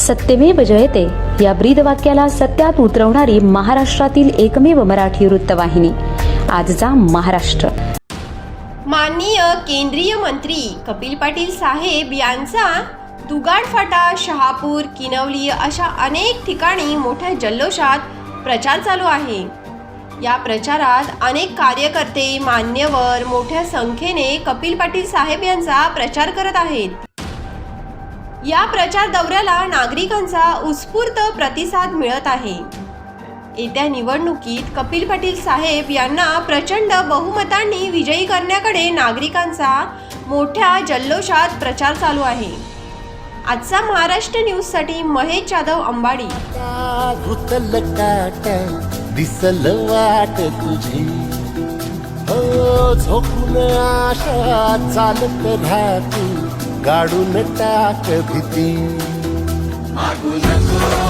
सत्यमेव जयते. या ब्रीदवाक्याला सत्यात उतरवणारी महाराष्ट्रातील एकमेव मराठी वृत्तवाहिनी. आजचा महाराष्ट्र. माननीय केंद्रीय मंत्री कपिल पाटील साहेब यांचा दुगाडफाटा शहापूर किनवली अशा अनेक ठिकाणी मोठ्या जल्लोषात प्रचार चालू आहे. या प्रचारात अनेक कार्यकर्ते मान्यवर मोठ्या संख्येने कपिल पाटील साहेब यांचा प्रचार करत आहेत. या प्रचार दौऱ्याला नागरिकांचा उत्स्फूर्त प्रतिसाद मिळत आहे. येत्या निवडणुकीत कपिल पाटील साहेब यांना प्रचंड बहुमतांनी विजयी करण्याकडे नागरिकांचा मोठ्या जल्लोषात प्रचार चालू आहे. आजचा महाराष्ट्र न्यूजसाठी महेश जाधव अंबाडी. दिसल वाट तुझी. हो झोपून आशा चालत धातू गाडून टाक भीती. मागू नको.